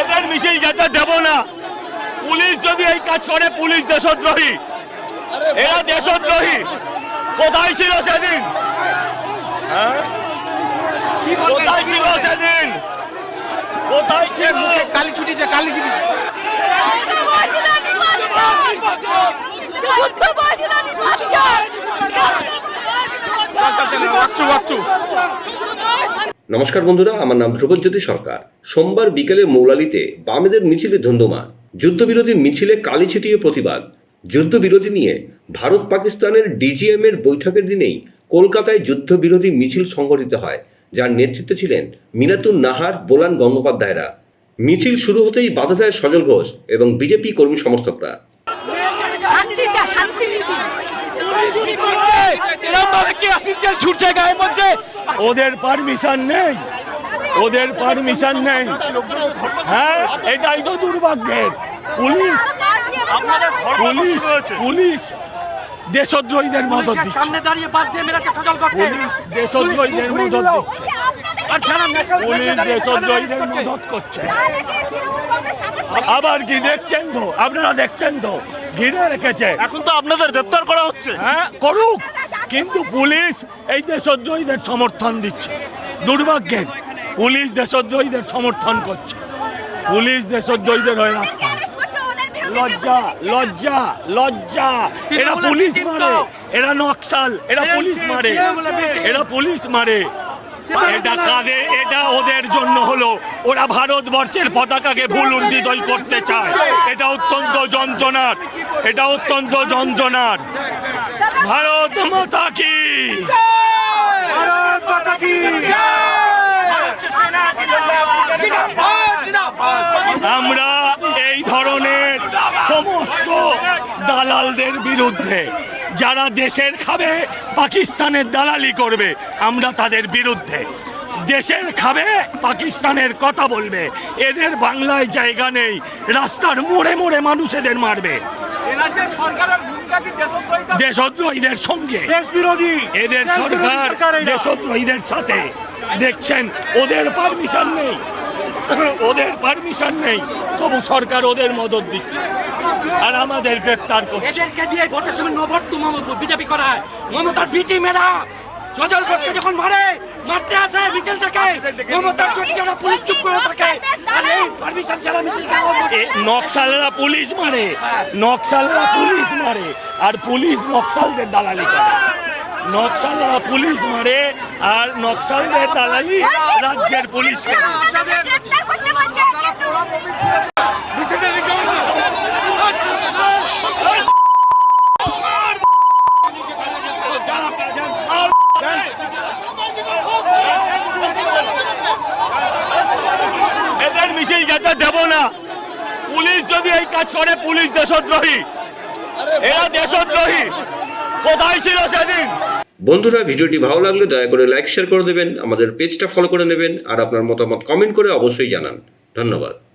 এদের মিছিল যেতে দেব না। পুলিশ যদি এই কাজ করে পুলিশ দেশদ্রোহী। এরা দেশদ্রোহী। কোথায় ছিল সেদিন? হ্যাঁ? কোথায় ছিল সেদিন? কালী ছুটি যে কালী ছুটি নির্বাচন। নমস্কার বন্ধুরা আমার নাম ধ্রুবজ্যোতি সরকার। সোমবার বিকেলে মৌলালিতে বামেদের মিছিলে ধন্দমা যুদ্ধবিরোধী মিছিলে কালি ছিটিয়ে প্রতিবাদ। যুদ্ধবিরোধী নিয়ে ভারত পাকিস্তানের ডিজিএম এর বৈঠকের দিনেই কলকাতায় যুদ্ধবিরোধী মিছিল সংগঠিত হয় যার নেতৃত্বে ছিলেন মিনাতুন নাহার বোলান গঙ্গোপাধ্যায়রা। মিছিল শুরু হতেই বাধা দেয় সজল ঘোষ এবং বিজেপি কর্মী সমর্থকরা। এরকম ভাবে কি আসিনতেল ছুটছে গায়ের মধ্যে। ওদের পারমিশন নেই। ওদের পারমিশন নেই। হ্যাঁ এটাই তো দুর্ভাগ্যের। পুলিশ পুলিশ পুলিশ দেশদ্রোহীদের মদত দিচ্ছে। পুলিশ দেশদ্রোহীদের মদত দিচ্ছে। পুলিশ দেশদ্রোহীদের মদত করছে। আবার কি দেখছেন তো? আপনারা দেখছেন তো? ঘিরে রেখেছে। এখন তো আপনাদের গ্রেপ্তার করা হচ্ছে। হ্যাঁ করুক। কিন্তু পুলিশ এই দেশদ্রোহীদের সমর্থন দিচ্ছে। দুর্ভাগ্যের পুলিশ দেশদ্রোহীদের সমর্থন করছে। পুলিশ দেশদ্রোহীদের হয়ে রাস্তা। লজ্জা লজ্জা লজ্জা। এরা পুলিশ মারে। এরা নকশাল। এরা পুলিশ মারে। এরা পুলিশ মারে। এটা কাঁধে এটা ওদের জন্য হলো। ওরা ভারতবর্ষের পতাকাকে ভুল উন্ডিতই করতে চায়। এটা অত্যন্ত যন্ত্রণার। এটা অত্যন্ত যন্ত্রণার। ভারত মাতা কি? আমরা দালালদের বিরুদ্ধে। যারা দেশের খাবে পাকিস্তানের দালালি করবে আমরা তাদের বিরুদ্ধে। দেশের খাবে পাকিস্তানের কথা বলবে। এদের বাংলায় জায়গা নেই রাস্তার মোড়ে মোড়ে মানুষ এদের মারবে। দেশদ্রোহীদের? সঙ্গে। দেশ বিরোধী এদের সরকার দেশদ্রোহীদের সাথে। দেখছেন ওদের পারমিশন নেই। ওদের পারমিশন নেই। তবু সরকার ওদের মদত দিচ্ছে। আর আমাদের গ্রেপ্তার করছে। এদেরকে দিয়ে ভোটের সময় নভট্ট বিজেপি করায়। মমতার বিটি মেরা সজল ঘোষকে যখন মারে মারতে আসে মিছিল থেকে মমতার চটি যারা পুলিশ চুপ করে থাকে আর এই পারমিশন ছাড়া মিছিল এ নকশালরা পুলিশ মারে নকশালরা পুলিশ মারে আর পুলিশ নকশালদের দালালি করে। নকশালরা পুলিশ মারে আর নকশালদের দালালি রাজ্যের পুলিশ করে এদের মিছিল দেব না। পুলিশ যদি এই কাজ করে, পুলিশ দেশদ্রোহী। এরা দেশদ্রোহী। কোথায় ছিল সেদিন? বন্ধুরা, ভিডিওটি ভালো লাগলে দয়া করে লাইক শেয়ার করে দেবেন। আমাদের পেজটা ফলো করে নেবেন। আর আপনার মতামত কমেন্ট করে অবশ্যই জানান। ধন্যবাদ।